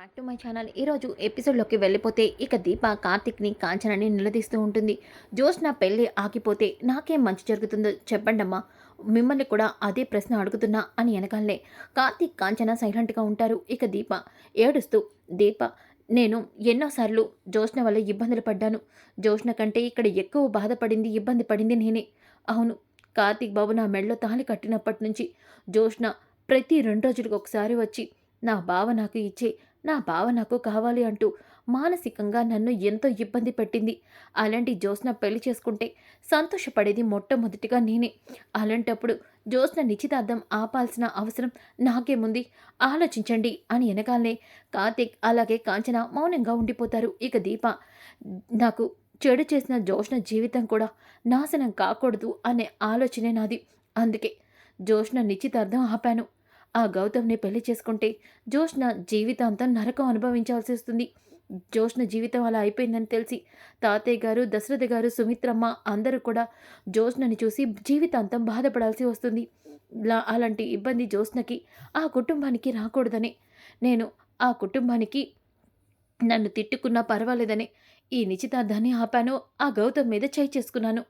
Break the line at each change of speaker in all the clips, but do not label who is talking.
Back to my channel. ఈరోజు ఎపిసోడ్లోకి వెళ్ళిపోతే ఇక దీప కార్తిక్ని కాంచనని నిలదీస్తూ ఉంటుంది. జోష్న పెళ్ళి ఆగిపోతే నాకేం మంచి జరుగుతుందో చెప్పండమ్మా. మిమ్మల్ని కూడా అదే ప్రశ్న అడుగుతున్నా అని వెనకాలనే కార్తిక్ కాంచన సైలెంట్గా ఉంటారు. ఇక దీప ఏడుస్తూ దీప నేను ఎన్నోసార్లు జోష్న వల్ల ఇబ్బందులు పడ్డాను. జోష్న కంటే ఇక్కడ ఎక్కువ బాధపడింది ఇబ్బంది పడింది నేనే. అవును కార్తిక్ బాబు నా మెడలో తాళి కట్టినప్పటి నుంచి జోష్న ప్రతి రెండు రోజులకు ఒకసారి వచ్చి నా బావ నాకు ఇచ్చే నా బావ నాకు కావాలి అంటూ మానసికంగా నన్ను ఎంతో ఇబ్బంది పెట్టింది. అలాంటి జ్యోత్స్న పెళ్ళి చేసుకుంటే సంతోషపడేది మొట్టమొదటిగా నేనే. అలాంటప్పుడు జ్యోత్స్న నిశ్చితార్థం ఆపాల్సిన అవసరం నాకేముంది? ఆలోచించండి అని వెనకాలనే కార్తిక్ అలాగే కాంచన మౌనంగా ఉండిపోతారు. ఇక దీప నాకు చెడు చేసిన జ్యోష్ణ జీవితం కూడా నాశనం కాకూడదు అనే ఆలోచనే నాది. అందుకే జోష్న నిశ్చితార్థం ఆపాను. ఆ గౌతమ్ని పెళ్ళి చేసుకుంటే జోష్న జీవితాంతం నరకం అనుభవించాల్సి వస్తుంది. జోష్న జీవితం అలా అయిపోయిందని తెలిసి తాతయ్య గారు దశరథ గారు సుమిత్రమ్మ అందరూ కూడా జోష్నని చూసి జీవితాంతం బాధపడాల్సి వస్తుంది. అలాంటి ఇబ్బంది జోష్నకి ఆ కుటుంబానికి రాకూడదని. నేను ఆ కుటుంబానికి నన్ను తిట్టుకున్నా పర్వాలేదని. ఈ నిశ్చితార్థాన్ని ఆపాను ఆ గౌతమ్ మీద చేయి చేసుకున్నాను.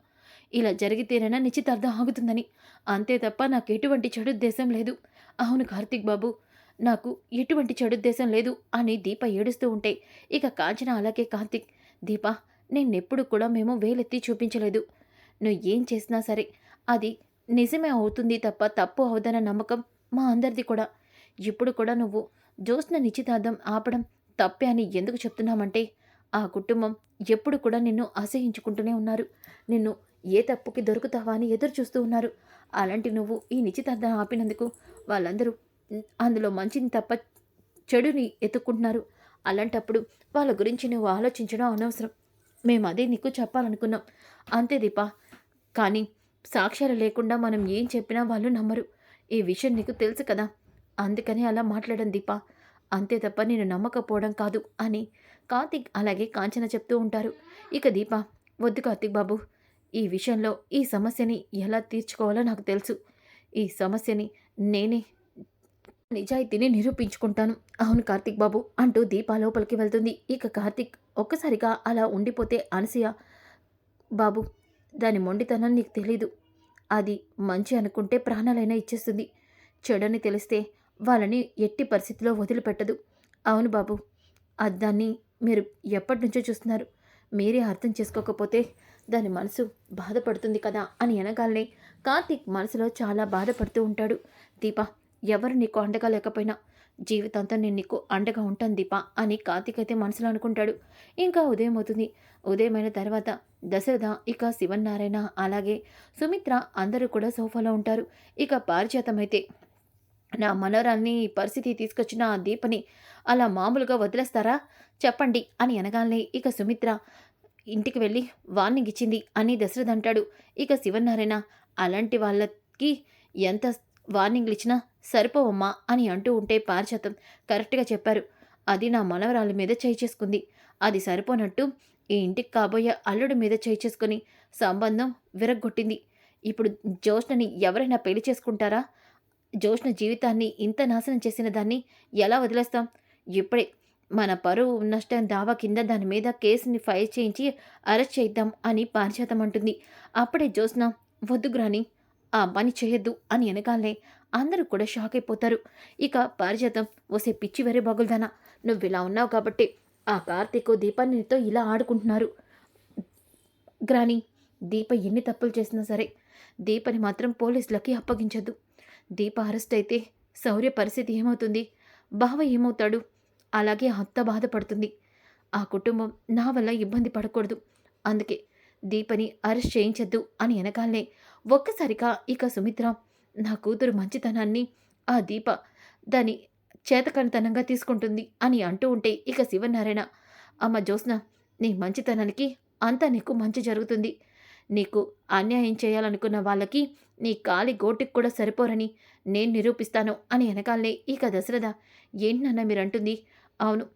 ఇలా జరిగితేనైనా నిశ్చితార్థం ఆగుతుందని. అంతే తప్ప నాకు ఎటువంటి చెడుద్దేశం లేదు. అవును కార్తీక్ బాబు నాకు ఎటువంటి చెడుద్దేశం లేదు అని దీప ఏడుస్తూ ఉంటే ఇక కాంచన అలాగే కార్తీక్ దీప నేనెప్పుడు కూడా మేము వేలెత్తి చూపించలేదు. నువ్వు ఏం చేసినా సరే అది నిజమే అవుతుంది తప్ప తప్పు అవుదన్న నమ్మకం మా అందరిది కూడా. ఇప్పుడు కూడా నువ్వు జోస్న నిశ్చితార్థం ఆపడం తప్పే అని ఎందుకు చెప్తున్నామంటే ఆ కుటుంబం ఎప్పుడు కూడా నిన్ను అసహించుకుంటూనే ఉన్నారు. నిన్ను ఏ తప్పుకి దొరుకుతావా అని ఎదురు చూస్తూ ఉన్నారు. అలాంటి నువ్వు ఈ నిశ్చితార్థం ఆపినందుకు వాళ్ళందరూ అందులో మంచిని తప్ప చెడుని ఎత్తుకుంటున్నారు అలాంటప్పుడు వాళ్ళ గురించి నువ్వు ఆలోచించడం అనవసరం. మేము అదే నీకు చెప్పాలనుకున్నాం. అంతే దీపా. కానీ సాక్ష్యాలు లేకుండా మనం ఏం చెప్పినా వాళ్ళు నమ్మరు. ఈ విషయం నీకు తెలుసు కదా. అందుకని అలా మాట్లాడడం దీపా. అంతే తప్ప నేను నమ్మకపోవడం కాదు అని కార్తిక్ అలాగే కాంచన చెప్తూ ఉంటారు. ఇక దీప వద్దు కార్తిక్ బాబు. ఈ విషయంలో ఈ సమస్యని ఎలా తీర్చుకోవాలో నాకు తెలుసు. ఈ సమస్యని నేనే నిజాయితీని నిరూపించుకుంటాను. అవును కార్తిక్ బాబు అంటూ దీప లోపలికి వెళ్తుంది. ఇక కార్తిక్ ఒక్కసారిగా అలా ఉండిపోతే అనసూయ బాబు దాని మొండితనం నీకు తెలీదు. అది మంచి అనుకుంటే ప్రాణాలైనా ఇచ్చేస్తుంది. చెడని తెలిస్తే వాళ్ళని ఎట్టి పరిస్థితిలో వదిలిపెట్టదు. అవును బాబు అది దాన్ని మీరు ఎప్పటి నుంచో చూస్తున్నారు. మీరే అర్థం చేసుకోకపోతే దాని మనసు బాధపడుతుంది కదా అని అనగాలనే కార్తీక్ మనసులో చాలా బాధపడుతూ ఉంటాడు. దీప ఎవరు నీకు అండగా లేకపోయినా జీవితాంతం నేను నీకు అండగా ఉంటాను దీప అని కార్తీక్ అయితే మనసులో అనుకుంటాడు. ఇంకా ఉదయం అవుతుంది. ఉదయమైన తర్వాత దశరథ ఇక శివన్నారాయణ అలాగే సుమిత్ర అందరూ కూడా సోఫాలో ఉంటారు. ఇక పారిజాతమైతే నా మనోరాల్ని పరిస్థితి తీసుకొచ్చిన ఆ దీపని అలా మామూలుగా వదిలేస్తారా? చెప్పండి అని అనగానే ఇక సుమిత్ర ఇంటికి వెళ్ళి వార్నింగ్ ఇచ్చింది అని దశరథ్ అంటాడు. ఇక శివనారాయణ అలాంటి వాళ్ళకి ఎంత వార్నింగ్లు ఇచ్చినా సరిపోవమ్మా అని అంటూ ఉంటే పారిచాతం కరెక్ట్గా చెప్పారు. అది నా మనవరాలి మీద చేయి చేసుకుంది. అది సరిపోనట్టు ఈ ఇంటికి కాబోయే అల్లుడి మీద చేయి చేసుకుని సంబంధం విరగ్గొట్టింది. ఇప్పుడు జోష్నని ఎవరైనా పెళ్ళి చేసుకుంటారా? జోష్ణ జీవితాన్ని ఇంత నాశనం చేసిన దాన్ని ఎలా వదిలేస్తాం? ఇప్పుడే మన పరువు నష్టం దావా కింద దాని మీద కేసుని ఫైల్ చేయించి అరెస్ట్ చేద్దాం అని పారిజాతం అంటుంది. అప్పుడే జ్యోత్స్న వద్దు గ్రాని ఆ పని చేయొద్దు అని వెనకాలే అందరూ కూడా షాక్ అయిపోతారు. ఇక పారిజాతం వసే పిచ్చి వెరీ బాగులదానా నువ్వు ఇలా ఉన్నావు కాబట్టి ఆ కార్తీక్ దీపాన్నితో ఇలా ఆడుకుంటున్నారు. గ్రాని దీప ఎన్ని తప్పులు చేసినా సరే దీపని మాత్రం పోలీసులకి అప్పగించద్దు. దీప అరెస్ట్ అయితే శౌర్య పరిస్థితి ఏమవుతుంది? బావ ఏమవుతాడు? అలాగే అత్త బాధపడుతుంది. ఆ కుటుంబం నా వల్ల ఇబ్బంది పడకూడదు. అందుకే దీపని అరెస్ట్ చేయించద్దు అని వెనకాలనే ఒక్కసారిగా ఇక సుమిత్ర నా కూతురు మంచితనాన్ని ఆ దీప దాని చేతకనితనంగా తీసుకుంటుంది అని అంటూ ఉంటే ఇక శివనారాయణ అమ్మ జ్యోత్స్న నీ మంచితనానికి అంతా నీకు మంచి జరుగుతుంది. నీకు అన్యాయం చేయాలనుకున్న వాళ్ళకి నీ కాలి గోటికి కూడా సరిపోరని నేను నిరూపిస్తాను అని వెనకాలనే ఇక దశరథ ఏంటన్నా మీరంటుంది? అవును.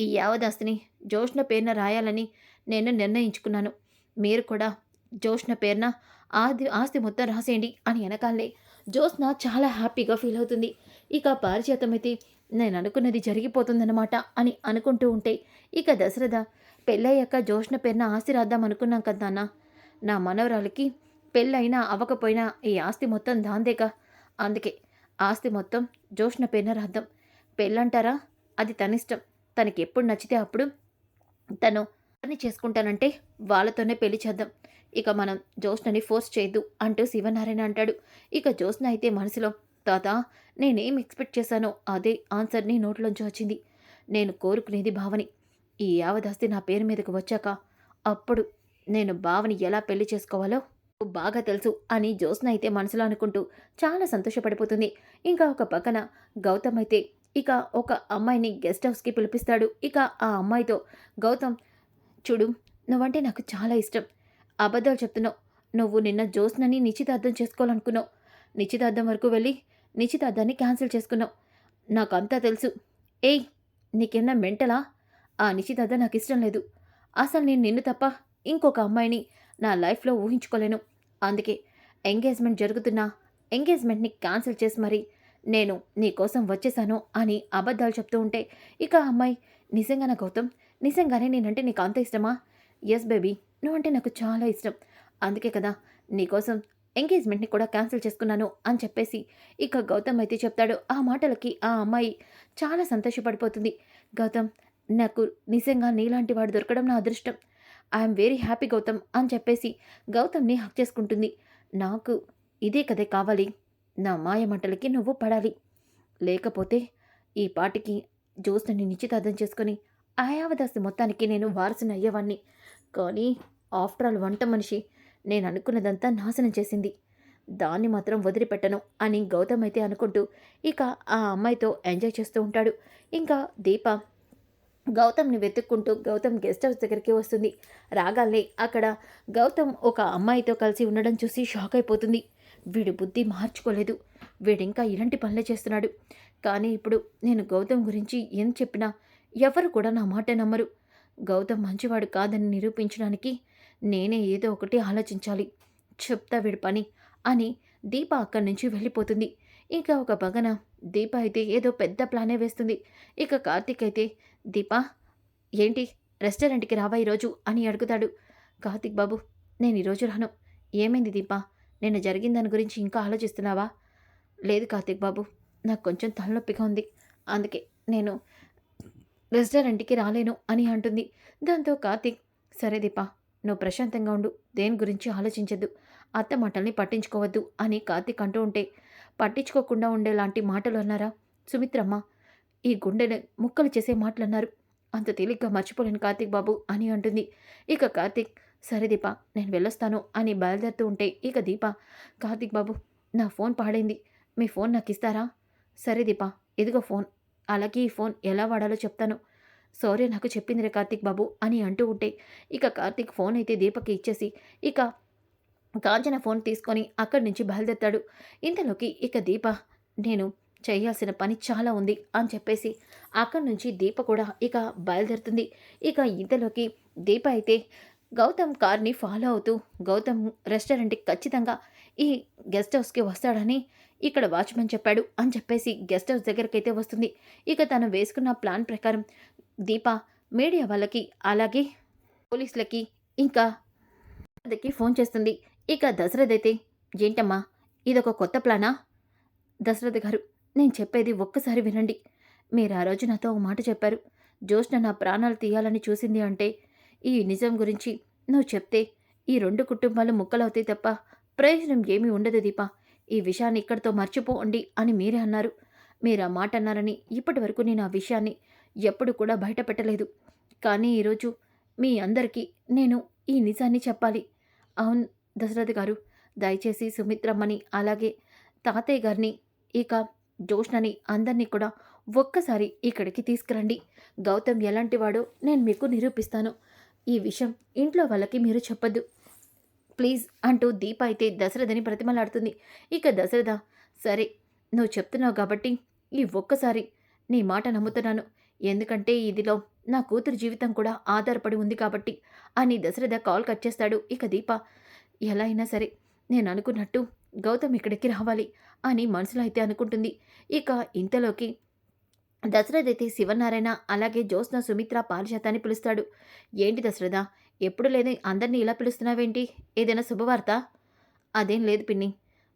ఈ యావదాస్తిని జోష్న పేరున రాయాలని నేను నిర్ణయించుకున్నాను. మీరు కూడా జోష్న పేరున ఆది ఆస్తి మొత్తం రాసేయండి అని వెనకాలే జోస్న చాలా హ్యాపీగా ఫీల్ అవుతుంది. ఇక పారిజాతం నేను అనుకున్నది జరిగిపోతుందన్నమాట అని అనుకుంటూ ఉంటే ఇక దశరథ పెళ్ళయ్యాక జోష్న పేరున ఆస్తి రాద్దాం అనుకున్నాం కదా నా మనవరాలికి పెళ్ళైనా అవ్వకపోయినా ఈ ఆస్తి మొత్తం దాందేగా. అందుకే ఆస్తి మొత్తం జోష్న పేరున రాద్దాం. పెళ్ళంటారా? అది తనిష్టం తనకి ఎప్పుడు నచ్చితే అప్పుడు తను పని చేసుకుంటానంటే వాళ్ళతోనే పెళ్ళి చేద్దాం. ఇక మనం జ్యోత్స్నని ఫోర్స్ చేయొద్దు అంటూ శివనారాయణ అంటాడు. ఇక జ్యోత్స్న అయితే మనసులో తాత నేనేం ఎక్స్పెక్ట్ చేశానో అదే ఆన్సర్ నీ నోట్లోంచి వచ్చింది. నేను కోరుకునేది భావని. ఈ యావదాస్తి నా పేరు మీదకు వచ్చాక అప్పుడు నేను భావని ఎలా పెళ్ళి చేసుకోవాలో బాగా తెలుసు అని జ్యోత్స్న అయితే మనసులో అనుకుంటూ చాలా సంతోషపడిపోతుంది. ఇంకా ఒక పక్కన గౌతమ్ అయితే ఇక ఒక అమ్మాయిని గెస్ట్ హౌస్కి పిలిపిస్తాడు. ఇక ఆ అమ్మాయితో గౌతమ్ చూడు నువ్వంటే నాకు చాలా ఇష్టం. అబద్ధాలు చెప్తున్నావు. నువ్వు నిన్న జ్యోత్స్నని నిశ్చితార్థం చేసుకోవాలనుకున్నావు. నిశ్చితార్థం వరకు వెళ్ళి నిశ్చితార్థాన్ని క్యాన్సిల్ చేసుకున్నావు. నాకంతా తెలుసు. ఏయ్ నీకేమన్నా మెంటలా? ఆ నిశ్చితార్థం నాకు ఇష్టం లేదు. అసలు నేను నిన్ను తప్ప ఇంకొక అమ్మాయిని నా లైఫ్లో ఊహించుకోలేను. అందుకే ఎంగేజ్మెంట్ జరుగుతున్నా ఎంగేజ్మెంట్ని క్యాన్సిల్ చేసి మరి నేను నీకోసం వచ్చేసాను అని అబద్ధాలు చెప్తూ ఉంటే ఇక ఆ అమ్మాయి నిజంగా నా గౌతమ్? నిజంగానే నేనంటే నీకు అంత ఇష్టమా? ఎస్ బేబీ నువ్వంటే నాకు చాలా ఇష్టం. అందుకే కదా నీకోసం ఎంగేజ్మెంట్ని కూడా క్యాన్సిల్ చేసుకున్నాను అని చెప్పేసి ఇక గౌతమ్ అయితే చెప్తాడు. ఆ మాటలకి ఆ అమ్మాయి చాలా సంతోషపడిపోతుంది. గౌతమ్ నాకు నిజంగా నీలాంటి వాడు దొరకడం నా అదృష్టం. ఐఎమ్ వెరీ హ్యాపీ గౌతమ్ అని చెప్పేసి గౌతమ్ని హక్ చేసుకుంటుంది. నాకు ఇదే కదే కావాలి. నా మాయ మంటలకి నువ్వు పడాలి. లేకపోతే ఈ పాటికి జ్యోత్స్నని నిశ్చితార్థం చేసుకొని ఆయావదాసి మొత్తానికి నేను వారసుని అయ్యేవాణ్ణి. కానీ ఆఫ్టర్ ఆల్ వంట మనిషి నేను అనుకున్నదంతా నాశనం చేసింది. దాన్ని మాత్రం వదిలిపెట్టను అని గౌతమ్ అయితే అనుకుంటూ ఇక ఆ అమ్మాయితో ఎంజాయ్ చేస్తూ ఉంటాడు. ఇంకా దీప గౌతమ్ని వెతుక్కుంటూ గౌతమ్ గెస్ట్ హౌస్ దగ్గరికి వస్తుంది. రాగానే అక్కడ గౌతమ్ ఒక అమ్మాయితో కలిసి ఉండడం చూసి షాక్ అయిపోతుంది. వీడు బుద్ధి మార్చుకోలేదు. వీడింకా ఇలాంటి పనులే చేస్తున్నాడు. కానీ ఇప్పుడు నేను గౌతమ్ గురించి ఏం చెప్పినా ఎవరు కూడా నా మాట నమ్మరు. గౌతమ్ మంచివాడు కాదని నిరూపించడానికి నేనే ఏదో ఒకటి ఆలోచించాలి. చెప్తా వీడి పని అని దీప అక్కడి నుంచి వెళ్ళిపోతుంది. ఇంకా ఒక పగన దీప అయితే ఏదో పెద్ద ప్లానే వేస్తుంది. ఇక కార్తీక్ అయితే దీప ఏంటి? రెస్టారెంట్కి రావా ఈరోజు? అని అడుగుతాడు. కార్తిక్ బాబు నేను ఈరోజు రాను. ఏమైంది దీపా? నిన్న జరిగిన దాని గురించి ఇంకా ఆలోచిస్తున్నావా? లేదు కార్తిక్ బాబు నాకు కొంచెం తలనొప్పిగా ఉంది. అందుకే నేను రెస్టారెంట్కి రాలేను అని అంటుంది. దాంతో కార్తిక్ సరే దీపా నువ్వు ప్రశాంతంగా ఉండు దేని గురించి ఆలోచించద్దు అత్త మాటల్ని పట్టించుకోవద్దు అని కార్తిక్ అంటూ ఉంటే పట్టించుకోకుండా ఉండేలాంటి మాటలు అన్నారా? సుమిత్రమ్మ ఈ గుండెని ముక్కలు చేసే మాటలు అన్నారు అంత తేలిగ్గా మర్చిపోలేను కార్తిక్ బాబు అని అంటుంది. ఇక కార్తిక్ సరే దీప నేను వెళ్ళొస్తాను అని బయలుదేరుతూ ఉంటే ఇక దీప కార్తీక్ బాబు నా ఫోన్ పాడైంది. మీ ఫోన్ నాకు ఇస్తారా? సరే దీప ఇదిగో ఫోన్. అలాగే ఈ ఫోన్ ఎలా వాడాలో చెప్తాను. సౌర్య నాకు చెప్పింది రే కార్తీక్ బాబు అని అంటూ ఉంటే ఇక కార్తిక్ ఫోన్ అయితే దీపకి ఇచ్చేసి ఇక కాంచన ఫోన్ తీసుకొని అక్కడి నుంచి బయలుదేరుతాడు. ఇంతలోకి ఇక దీప నేను చేయాల్సిన పని చాలా ఉంది అని చెప్పేసి అక్కడి నుంచి దీప కూడా ఇక బయలుదేరుతుంది. ఇక ఇంతలోకి దీప అయితే గౌతమ్ కార్ని ఫాలో అవుతూ గౌతమ్ రెస్టారెంట్కి ఖచ్చితంగా ఈ గెస్ట్ హౌస్కి వస్తాడని ఇక్కడ వాచ్మెన్ చెప్పాడు అని చెప్పేసి గెస్ట్ హౌస్ దగ్గరకైతే వస్తుంది. ఇక తను వేసుకున్న ప్లాన్ ప్రకారం దీప మీడియా వాళ్ళకి అలాగే పోలీసులకి ఇంకా దశరథకి ఫోన్ చేస్తుంది. ఇక దశరథ్ అయితే ఏంటమ్మా ఇదొక కొత్త ప్లానా? దశరథ్ గారు నేను చెప్పేది ఒక్కసారి వినండి. మీరు ఆ రోజు నాతో ఒక మాట చెప్పారు. జ్యోష్ణ నా ప్రాణాలు తీయాలని చూసింది అంటే ఈ నిజం గురించి నువ్వు చెప్తే ఈ రెండు కుటుంబాలు ముక్కలవుతాయి తప్ప ప్రయోజనం ఏమీ ఉండదు దీప. ఈ విషయాన్ని ఇక్కడితో మర్చిపోండి అని మీరే అన్నారు. మీరు ఆ మాట అన్నారని ఇప్పటి వరకు నేను ఆ విషయాన్ని ఎప్పుడు కూడా బయట పెట్టలేదు కానీ ఈరోజు మీ అందరికీ నేను ఈ నిజాన్ని చెప్పాలి. అవును దశరథ్ గారు దయచేసి సుమిత్రమ్మని అలాగే తాతయ్య గారిని ఇక జోష్నని అందరినీ కూడా ఒక్కసారి ఇక్కడికి తీసుకురండి. గౌతమ్ ఎలాంటివాడో నేను మీకు నిరూపిస్తాను. ఈ విషయం ఇంట్లో వాళ్ళకి మీరు చెప్పద్దు. ప్లీజ్ అంటూ దీప అయితే దశరథని ప్రతిమలాడుతుంది. ఇక దశరథ సరే నువ్వు చెప్తున్నావు కాబట్టి ఈ ఒక్కసారి నీ మాట నమ్ముతున్నాను. ఎందుకంటే ఇదిలో నా కూతురు జీవితం కూడా ఆధారపడి ఉంది కాబట్టి అని దశరథ కాల్ కట్ చేస్తాడు. ఇక దీప ఎలా అయినా సరే నేను అనుకున్నట్టు గౌతమ్ ఇక్కడికి రావాలి అని మనసులో అయితే అనుకుంటుంది. ఇక ఇంతలోకి దశరథైతే అయితే శివనారాయణ అలాగే జ్యోత్స్న సుమిత్ర పారిజాతాన్ని పిలుస్తాడు. ఏంటి దశరథ? ఎప్పుడు లేని అందరినీ ఇలా పిలుస్తున్నావేంటి? ఏదైనా శుభవార్త? అదేం లేదు పిన్ని.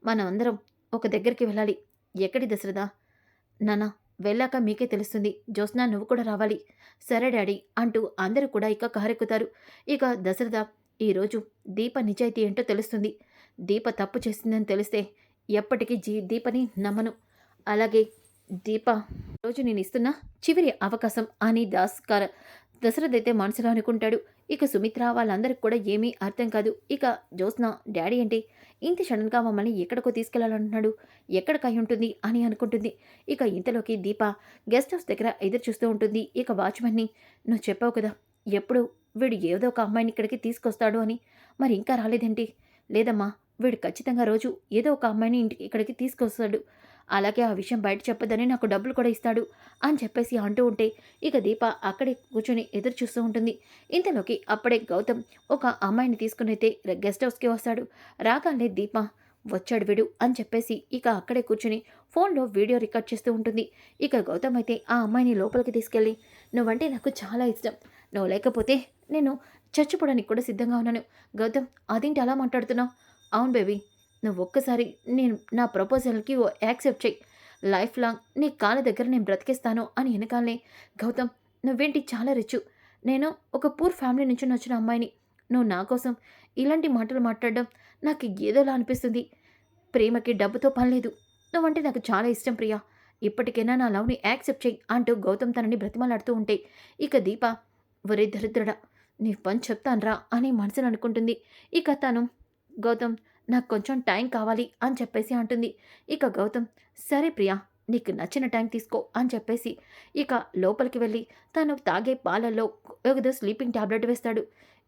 మనం అందరం ఒక దగ్గరికి వెళ్ళాలి. ఎక్కడి దశరథ? నాన్న వెళ్ళాక మీకే తెలుస్తుంది. జ్యోత్స్న నువ్వు కూడా రావాలి. సరే డాడీ అంటూ అందరూ కూడా ఇక కారెక్కుతారు. ఇక దశరథ ఈరోజు దీప నిజాయితీ ఏంటో తెలుస్తుంది. దీప తప్పు చేసిందని తెలిస్తే ఎప్పటికీ జీ దీపని నమ్మను. అలాగే దీప రోజు నేను ఇస్తున్న చివరి అవకాశం అని దాస్ కార దశరథ్ అయితే మనసులో అనుకుంటాడు. ఇక సుమిత్ర వాళ్ళందరికి కూడా ఏమీ అర్థం కాదు. ఇక జ్యోత్స్న డాడీ ఏంటి? ఇంత సడన్గా మమ్మల్ని ఎక్కడికో తీసుకెళ్ళాలంటున్నాడు ఎక్కడికై ఉంటుంది? అని అనుకుంటుంది. ఇక ఇంతలోకి దీప గెస్ట్ హౌస్ దగ్గర ఎదురు చూస్తూ ఉంటుంది. ఇక వాచ్మెన్ని నువ్వు చెప్పావు కదా ఎప్పుడు వీడు ఏదో ఒక అమ్మాయిని ఇక్కడికి తీసుకొస్తాడు అని. మరి ఇంకా రాలేదేంటి? లేదమ్మా వీడు ఖచ్చితంగా రోజు ఏదో ఒక అమ్మాయిని ఇంటికి ఇక్కడికి తీసుకొస్తాడు. అలాగే ఆ విషయం బయట చెప్పదని నాకు డబ్బులు కూడా ఇస్తాడు అని చెప్పేసి అంటూ ఉంటే ఇక దీప అక్కడే కూర్చొని ఎదురు చూస్తూ ఉంటుంది. ఇంతలోకి అప్పుడే గౌతమ్ ఒక అమ్మాయిని తీసుకుని అయితే గెస్ట్ హౌస్కి వస్తాడు. రాగానే దీప వచ్చాడు విడు అని చెప్పేసి ఇక అక్కడే కూర్చుని ఫోన్లో వీడియో రికార్డ్ చేస్తూ ఉంటుంది. ఇక గౌతమ్ అయితే ఆ అమ్మాయిని లోపలికి తీసుకెళ్ళి నువ్వంటే నాకు చాలా ఇష్టం. నువ్వు లేకపోతే నేను చచ్చిపోవడానికి కూడా సిద్ధంగా ఉన్నాను. గౌతమ్ అదేంటి అలా మాట్లాడుతున్నావు? అవును బేబీ నువ్వు ఒక్కసారి నేను నా ప్రపోజల్కి ఓ యాక్సెప్ట్ చెయ్యి లైఫ్ లాంగ్ నీ కాళ్ళ దగ్గర నేను బ్రతికేస్తాను అని వెనకాలనే గౌతమ్ నువ్వేంటి చాలా రిచ్? నేను ఒక పూర్ ఫ్యామిలీ నుంచి వచ్చిన అమ్మాయిని. నువ్వు నా కోసం ఇలాంటి మాటలు మాట్లాడడం నాకు ఏదోలా అనిపిస్తుంది. ప్రేమకి డబ్బుతో పని లేదు. నువ్వంటే నాకు చాలా ఇష్టం ప్రియా. ఇప్పటికైనా నా లవ్ని యాక్సెప్ట్ చేయి అంటూ గౌతమ్ తనని బ్రతిమలాడుతూ ఉంటే ఇక దీప ఒరే దరిద్రడా నీ పని చెప్తాన్రా అని మనసును అనుకుంటుంది. ఇక తను గౌతమ్ నాకు కొంచెం టైం కావాలి అని చెప్పేసి అంటుంది. ఇక గౌతమ్ సరే ప్రియా నీకు నచ్చిన టైం తీసుకో అని చెప్పేసి ఇక లోపలికి వెళ్ళి తను తాగే పాలల్లో ఏదో స్లీపింగ్ ట్యాబ్లెట్ వేస్తాడు.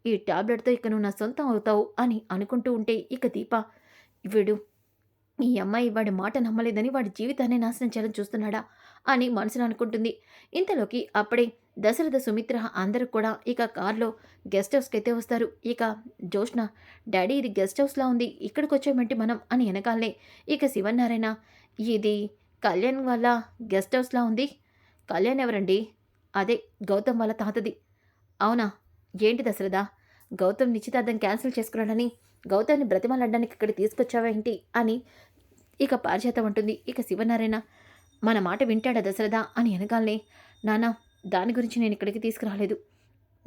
ఈ ట్యాబ్లెట్తో ఇక నువ్వు నా సొంతం అవుతావు అని అనుకుంటూ ఉంటే ఇక దీప వీడు ఈ అమ్మాయి వాడి మాట నమ్మలేదని వాడి జీవితాన్ని నాశనం చేయాలని చూస్తున్నాడా? అని మనసులో అనుకుంటుంది. ఇంతలోకి అప్పుడే దశరథ సుమిత్ర అందరూ కూడా ఇక కార్లో గెస్ట్ హౌస్కి అయితే వస్తారు. ఇక జోష్న డాడీ ఇది గెస్ట్ హౌస్లా ఉంది. ఇక్కడికి వచ్చామంటే మనం అని వెనకాలనే ఇక శివనారాయణ ఇది కళ్యాణ్ వాళ్ళ గెస్ట్ హౌస్లా ఉంది. కళ్యాణ్ ఎవరండి? అదే గౌతమ్ వాళ్ళ తాతది. అవునా? ఏంటి దశరథ? గౌతమ్ నిశ్చితార్థం క్యాన్సిల్ చేసుకున్నాడని గౌతమ్ని బ్రతిమలాడడానికి ఇక్కడ తీసుకొచ్చావేంటి అని ఇక పారిజాతం ఉంటుంది ఇక శివనారాయణ మన మాట వింటాడా దశరథ అని అనగానే నానా దాని గురించి నేను ఇక్కడికి తీసుకురాలేదు.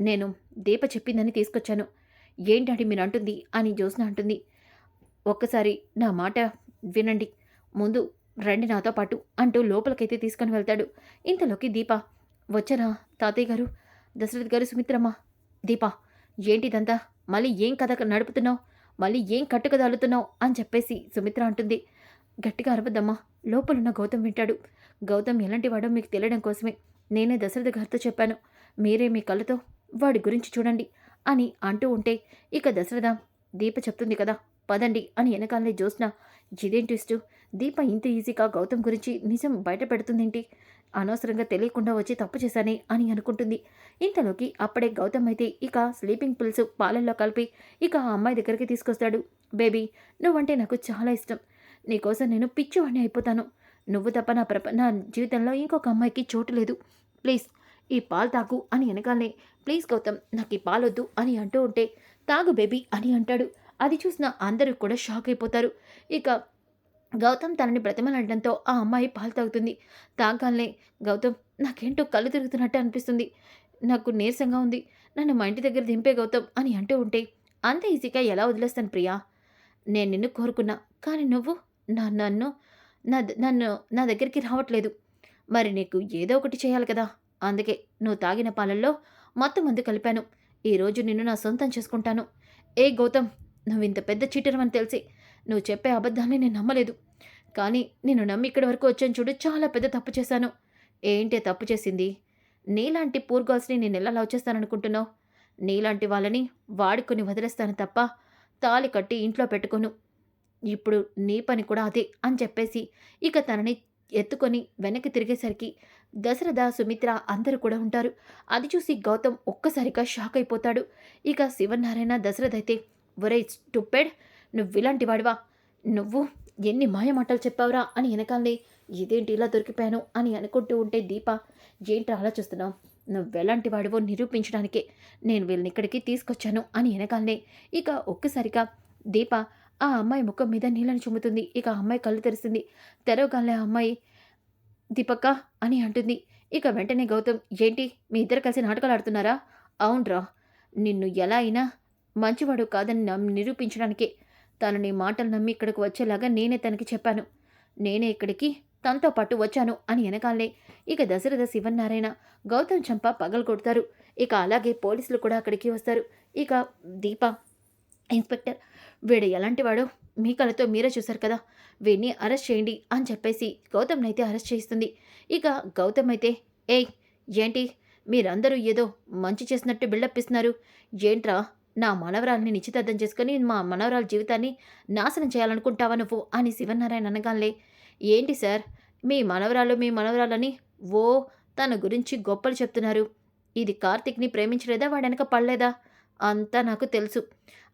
నేను దీప చెప్పిందని తీసుకొచ్చాను. ఏంటండి మీరు అంటుంది అని జ్యోత్స్న అంటుంది. ఒక్కసారి నా మాట వినండి. ముందు రండి నాతో పాటు అంటూ లోపలికైతే తీసుకొని వెళ్తాడు. ఇంతలోకి దీప వచ్చరా తాతయ్య గారు? దశరథ్ గారు సుమిత్రమ్మ దీప ఏంటిదంతా? మళ్ళీ ఏం కథ నడుపుతున్నావు? మళ్ళీ ఏం కట్టుకదలుతున్నావు అని చెప్పేసి సుమిత్ర అంటుంది. గట్టిగా అరవద్దమ్మా. లోపలున్న గౌతమ్ వింటాడు. గౌతమ్ ఎలాంటి వాడో మీకు తెలియడం కోసమే నేనే దశరథ గారితో చెప్పాను. మీరే మీ కళ్ళతో వాడి గురించి చూడండి అని అంటూ ఉంటే ఇక దశరథ దీప చెప్తుంది కదా పదండి అని వెనకాలనే జోస్న జిదేం ట్విస్ట్? దీప ఇంత ఈజీగా గౌతమ్ గురించి నిజం బయట పెడుతుందేంటి? అనవసరంగా తెలియకుండా వచ్చి తప్పు చేశానే అని అనుకుంటుంది. ఇంతలోకి అప్పుడే గౌతమ్ అయితే ఇక స్లీపింగ్ పిల్స్ పాలల్లో కలిపి ఇక ఆ అమ్మాయి దగ్గరికి తీసుకొస్తాడు. బేబీ నువ్వంటే నాకు చాలా ఇష్టం. నీకోసం నేను పిచ్చివాడిని అయిపోతాను. నువ్వు తప్ప నా ప్రప నా జీవితంలో ఇంకొక అమ్మాయికి చోటు లేదు. ప్లీజ్ ఈ పాలు తాగు అని వెనకాలనే. ప్లీజ్ గౌతమ్ నాకు ఈ పాలొద్దు అని అంటూ ఉంటే తాగు బేబీ అని అంటాడు. అది చూసిన అందరూ కూడా షాక్ అయిపోతారు. ఇక గౌతమ్ తనని బ్రతిమలాడడంతో ఆ అమ్మాయి పాలు తాగుతుంది. తాగాలనే. గౌతమ్ నాకేంటో కళ్ళు తిరుగుతున్నట్టు అనిపిస్తుంది. నాకు నీరసంగా ఉంది. నన్ను మా ఇంటి దగ్గర దింపే గౌతమ్ అని అంటూ ఉంటే అంత ఈజీగా ఎలా వదిలేస్తాను ప్రియా? నేను నిన్ను కోరుకున్నా కానీ నువ్వు? నా నన్ను నా నన్ను నా దగ్గరికి రావట్లేదు. మరి నీకు ఏదో ఒకటి చేయాలి కదా. అందుకే నువ్వు తాగిన పాలల్లో మొత్తం మందు కలిపాను. ఈరోజు నిన్ను నా సొంతం చేసుకుంటాను. ఏ గౌతమ్ నువ్వు ఇంత పెద్ద చీటరమని తెలిసి నువ్వు చెప్పే అబద్ధాన్ని నేను నమ్మలేదు. కానీ నేను నమ్మి ఇక్కడి వరకు వచ్చాను చూడు చాలా పెద్ద తప్పు చేశాను. ఏంటే తప్పు చేసింది? నీలాంటి పూర్ గర్ల్స్ని నేను ఎలా లవ్ చేస్తాననుకుంటున్నావు? నీలాంటి వాళ్ళని వాడుకొని వదిలేస్తాను తప్ప తాలి కట్టి ఇంట్లో పెట్టుకోను. ఇప్పుడు నీ పని కూడా అదే అని చెప్పేసి ఇక తనని ఎత్తుకొని వెనక్కి తిరిగేసరికి దశరథ సుమిత్ర అందరూ కూడా ఉంటారు. అది చూసి గౌతమ్ ఒక్కసారిగా షాక్ అయిపోతాడు. ఇక శివనారాయణ దశరథ అయితే ఒరే స్టూపెడ్ నువ్వు ఇలాంటి వాడివా? నువ్వు ఎన్ని మాయమాటలు చెప్పావురా? అని వెనకాలని ఇదేంటి ఇలా దొరికిపోయాను? అని అనుకుంటూ ఉంటే దీప ఏంట్రా అలా చూస్తున్నావు నువ్వెలాంటి వాడివో నిరూపించడానికే నేను వీళ్ళని ఇక్కడికి తీసుకొచ్చాను అని వెనకాలనే ఇక ఒక్కసారిగా దీప ఆ అమ్మాయి ముఖం మీద నీళ్ళని చుమ్ముతుంది. ఇక ఆ అమ్మాయి కళ్ళు తెరిసింది తెరవగానే ఆ అమ్మాయి దీపక్క అని అంటుంది. ఇక వెంటనే గౌతమ్ ఏంటి మీ ఇద్దరు కలిసి నాటకాలు ఆడుతున్నారా? అవునరా నిన్ను ఎలా అయినా మంచివాడు కాదని నమ్ నిరూపించడానికే. తను నీ మాటలు నమ్మి ఇక్కడికి వచ్చేలాగా నేనే తనకి చెప్పాను. నేనే ఇక్కడికి తనతో పాటు వచ్చాను అని వెనకాలే ఇక దశరథ శివన్నారాయణ గౌతమ్ చంప పగలు కొడతారు. ఇక అలాగే పోలీసులు కూడా అక్కడికి వస్తారు. ఇక దీప ఇన్స్పెక్టర్ వీడు ఎలాంటి వాడో మీ కళ్ళతో మీరే చూశారు కదా. వీడిని అరెస్ట్ చేయండి అని చెప్పేసి గౌతమ్ని అయితే అరెస్ట్ చేస్తుంది ఇక గౌతమ్ అయితే ఏయ్ ఏంటి? మీరందరూ ఏదో మంచి చేసినట్టు బిల్డప్ ఇస్తున్నారు. ఏంట్రా? నా మనవరాల్ని నిశ్చితార్థం చేసుకుని మా మనవరాల జీవితాన్ని నాశనం చేయాలనుకుంటావా నువ్వు? అని శివనారాయణ అనగానే ఏంటి సార్? మీ మనవరాలు మీ మనవరాలని ఓ తన గురించి గొప్పలు చెప్తున్నారు. ఇది కార్తిక్ని ప్రేమించలేదా? వాడు వెనక పడలేదా? అంతా నాకు తెలుసు.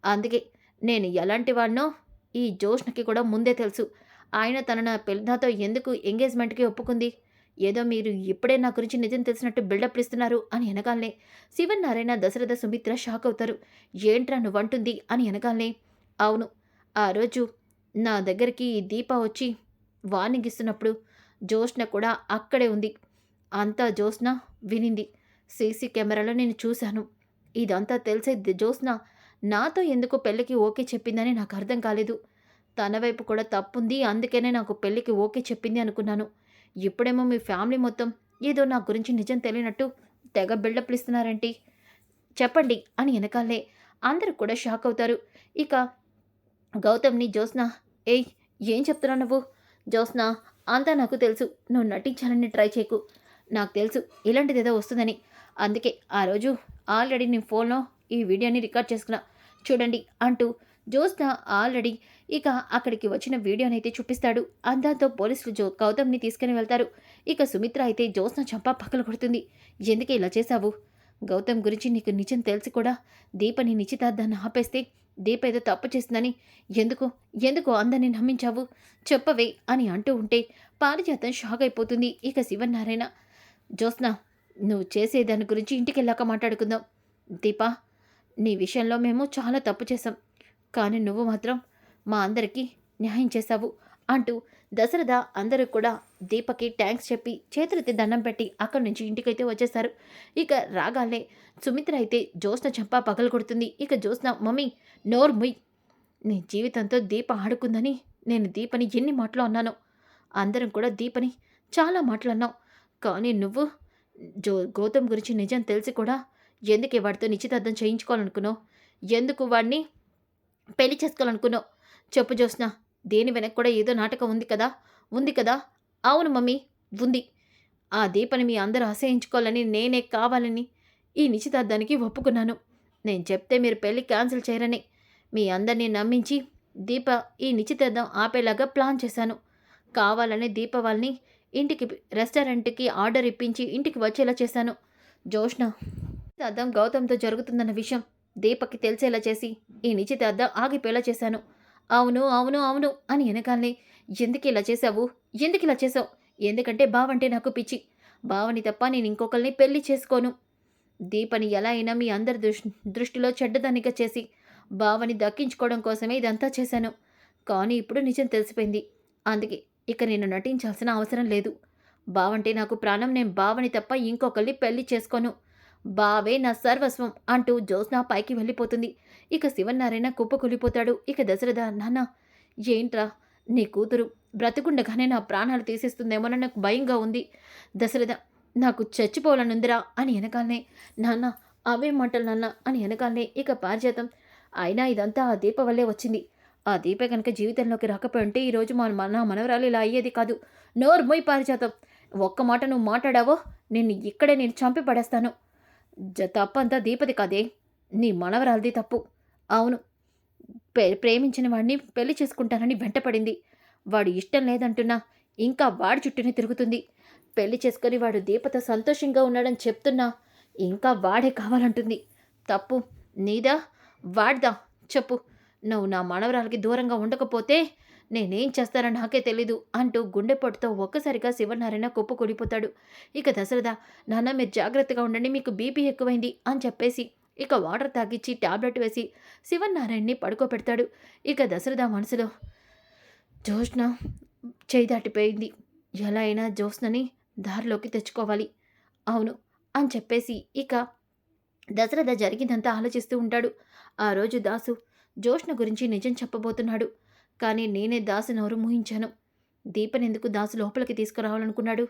అందుకే నేను ఎలాంటి వాడినో ఈ జోష్ణకి కూడా ముందే తెలుసు. ఆయన తన నా పెళ్ళి నాతో ఎందుకు ఎంగేజ్మెంట్కి ఒప్పుకుంది? ఏదో మీరు ఇప్పుడే నా గురించి నిజం తెలిసినట్టు బిల్డప్ ఇస్తున్నారు అని వెనకాలనే శివనారాయణ దశరథ సుమిత్ర షాక్ అవుతారు. ఏంట్రా నువ్వంటుంది? అని వెనకాలనే అవును. ఆ రోజు నా దగ్గరికి దీప వచ్చి వార్నింగ్ ఇస్తున్నప్పుడు జోష్న కూడా అక్కడే ఉంది. అంతా జోష్న వినింది. సీసీ కెమెరాలో నేను చూశాను. ఇదంతా తెలిసే జోష్న నాతో ఎందుకు పెళ్ళికి ఓకే చెప్పిందని నాకు అర్థం కాలేదు. తన వైపు కూడా తప్పుంది అందుకనే నాకు పెళ్ళికి ఓకే చెప్పింది అనుకున్నాను. ఇప్పుడేమో మీ ఫ్యామిలీ మొత్తం ఏదో నా గురించి నిజం తెలియనట్టు తెగ బిల్డప్లు ఇస్తున్నారంటి? చెప్పండి అని వెనకాలే. అందరూ కూడా షాక్ అవుతారు. ఇక గౌతమ్ని జ్యోత్స్న ఏయ్ ఏం చెప్తున్నావు నువ్వు? జ్యోత్స్న అంతా నాకు తెలుసు. నువ్వు నటించాలని ట్రై చేయకు. నాకు తెలుసు ఇలాంటిది ఏదో వస్తుందని. అందుకే ఆ రోజు ఆల్రెడీ నేను ఫోన్లో ఈ వీడియోని రికార్డ్ చేసుకున్నా. చూడండి అంటూ జ్యోత్స్న ఆల్రెడీ ఇక అక్కడికి వచ్చిన వీడియోని అయితే చూపిస్తాడు. అందాంతో పోలీసులు జో గౌతమ్ని తీసుకుని వెళ్తారు. ఇక సుమిత్ర అయితే జ్యోత్స్న చంప పక్కలు కొడుతుంది. ఎందుకే ఇలా చేశావు? గౌతమ్ గురించి నీకు నిజం తెలిసి కూడా దీపని నిశ్చితార్థాన్ని ఆపేస్తే దీప ఏదో తప్పు చేసిందని ఎందుకు ఎందుకు అందరిని నమ్మించావు? చెప్పవే అని అంటూ ఉంటే పారిజాతం షాక్ అయిపోతుంది ఇక శివనారాయణ. జ్యోత్స్న నువ్వు చేసే దాని గురించి ఇంటికి వెళ్ళాక మాట్లాడుకుందాం. దీపా నీ విషయంలో మేము చాలా తప్పు చేశాం. కానీ నువ్వు మాత్రం మా అందరికీ న్యాయం చేశావు అంటూ దశరథ అందరూ కూడా దీపకి థ్యాంక్స్ చెప్పి చేతులెత్తి దండం పెట్టి అక్కడి నుంచి ఇంటికైతే వచ్చేస్తారు. ఇక రాగానే సుమిత్ర అయితే జ్యోత్స్న చంప పగలు కొడుతుంది. ఇక జ్యోత్స్న మమ్మీ నోర్ ముయ్. నీ జీవితంతో దీప ఆడుకుందని నేను దీపని ఎన్ని మాటలు అన్నాను. అందరం కూడా దీపని చాలా మాటలు అన్నాం. కానీ నువ్వు జో గౌతమ్ గురించి నిజం తెలిసి కూడా ఎందుకే వాడితో నిశ్చితార్థం చేయించుకోవాలనుకున్నావు? ఎందుకు వాడిని పెళ్ళి చేసుకోవాలనుకున్నావు? చెప్పు జోస్న దేని వెనక కూడా ఏదో నాటకం ఉంది కదా? ఉంది కదా? అవును మమ్మీ ఉంది. ఆ దీపని మీ అందరూ అసహించుకోవాలని నేనే కావాలని ఈ నిశ్చితార్థానికి ఒప్పుకున్నాను. నేను చెప్తే మీరు పెళ్ళి క్యాన్సిల్ చేయరని. మీ అందరినీ నమ్మించి దీప ఈ నిశ్చితార్థం ఆపేలాగా ప్లాన్ చేశాను. కావాలని దీప వాళ్ళని ఇంటికి రెస్టారెంట్కి ఆర్డర్ ఇప్పించి ఇంటికి వచ్చేలా చేశాను. జోష్ణ అర్థం గౌతమ్తో జరుగుతుందన్న విషయం దీపక్కి తెలిసేలా చేసి ఈ నిశ్చితార్థం ఆగిపోయేలా చేశాను. అవును అవును అవును అని వెనకాలని ఎందుకు ఇలా చేశావు? ఎందుకు ఇలా చేసావు ఎందుకంటే బావంటే నాకు పిచ్చి. బావని తప్ప నేను ఇంకొకరిని పెళ్ళి చేసుకోను. దీపని ఎలా అయినా మీ అందరి దృష్టి దృష్టిలో చెడ్డదానిగా చేసి బావని దక్కించుకోవడం కోసమే ఇదంతా చేశాను. కానీ ఇప్పుడు నిజం తెలిసిపోయింది. అందుకే ఇక నేను నటించాల్సిన అవసరం లేదు. బావంటే నాకు ప్రాణం నేను బావని తప్ప ఇంకొకరిని పెళ్ళి చేసుకోను. బావే నా సర్వస్వం అంటూ జ్యోత్స్న పైకి వెళ్ళిపోతుంది. ఇక శివనారాయణ కుప్పకూలిపోతాడు. ఇక దశరథ నాన్న ఏంట్రా నీ కూతురు? బ్రతికుండగానే నా ప్రాణాలు తీసేస్తుందేమోనని నాకు భయంగా ఉంది. దశరథ నాకు చచ్చిపోవాలనుందిరా అని వెనకాలనే నాన్న అవే మంటలు నాన్న అని వెనకాలనే ఇక పారిజాతం. అయినా ఇదంతా ఆ దీప వల్లే వచ్చింది. ఆ దీప కనుక జీవితంలోకి రాకపోయి ఉంటే ఈరోజు మా మన మనవరాలు ఇలా అయ్యేది కాదు. నోరు మొయ్ పారిజాతం. ఒక్క మాట నువ్వు మాట్లాడావో? నిన్ను ఇక్కడే నేను చంపి పడేస్తాను. తప్పంతా దీపది కాదే. నీ మనవరాలది తప్పు. అవును. పే ప్రేమించిన వాడిని పెళ్ళి చేసుకుంటానని వెంటపడింది. వాడు ఇష్టం లేదంటున్నా ఇంకా వాడి చుట్టూనే తిరుగుతుంది. పెళ్ళి చేసుకొని వాడు దీపతో సంతోషంగా ఉన్నాడని చెప్తున్నా ఇంకా వాడే కావాలంటుంది. తప్పు. నీదా? వాడిదా? చెప్పు. నువ్వు నా మనవరాలకి దూరంగా ఉండకపోతే నేనేం చేస్తానో నాకే తెలీదు అంటూ గుండెపోటుతో ఒక్కసారిగా శివనారాయణ కుప్ప కూలిపోతాడు ఇక దశరథ నాన్న మీరు జాగ్రత్తగా ఉండండి మీకు బీపీ ఎక్కువైంది అని చెప్పేసి ఇక వాటర్ తాగిచ్చి టాబ్లెట్ వేసి శివనారాయణని పడుకోబెడతాడు. ఇక దశరథ మనసులో జోష్న చేయి దాటిపోయింది. ఎలా అయినా జోష్నని దారిలోకి తెచ్చుకోవాలి. అవును అని చెప్పేసి ఇక దశరథ జరిగిందంతా ఆలోచిస్తూ ఉంటాడు. ఆ రోజు దాసు జోష్న గురించి నిజం చెప్పబోతున్నాడు. కానీ నేనే దాసి నోరు మూహించాను దీపనెందుకు దాసు లోపలికి తీసుకురావాలనుకున్నాడు?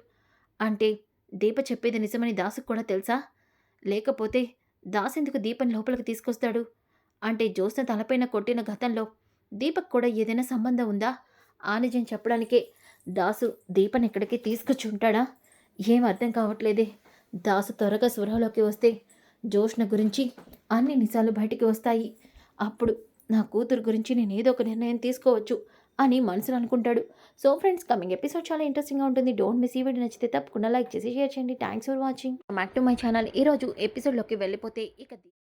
అంటే దీప చెప్పేది నిజమని దాసుకు కూడా తెలుసా? లేకపోతే దాసెందుకు దీపం లోపలికి తీసుకొస్తాడు? అంటే జ్యోత్స్న తలపైన కొట్టిన గతంలో దీపక్ కూడా ఏదైనా సంబంధం ఉందా? ఆ నిజం చెప్పడానికే దాసు దీపని ఇక్కడికి తీసుకొచ్చి ఉంటాడా ఏం అర్థం కావట్లేదే. దాసు త్వరగా స్వరంలోకి వస్తే జోష్న గురించి అన్ని నిజాలు బయటికి వస్తాయి. అప్పుడు నా కూతురు గురించి నేను ఏదో ఒక నిర్ణయం తీసుకోవచ్చు అని మనసులో అనుకుంటాడు. సో ఫ్రెండ్స్ కమింగ్ ఎపిసోడ్ చాలా ఇంట్రెస్టింగ్గా ఉంటుంది. డోంట్ మిస్ ఈ వీడియో నచ్చితే తప్పకుండా లైక్ చేసి షేర్ చేయండి. Thanks for watching back to my channel ఈరోజు ఎపిసోడ్లోకి వెళ్ళిపోతే ఇక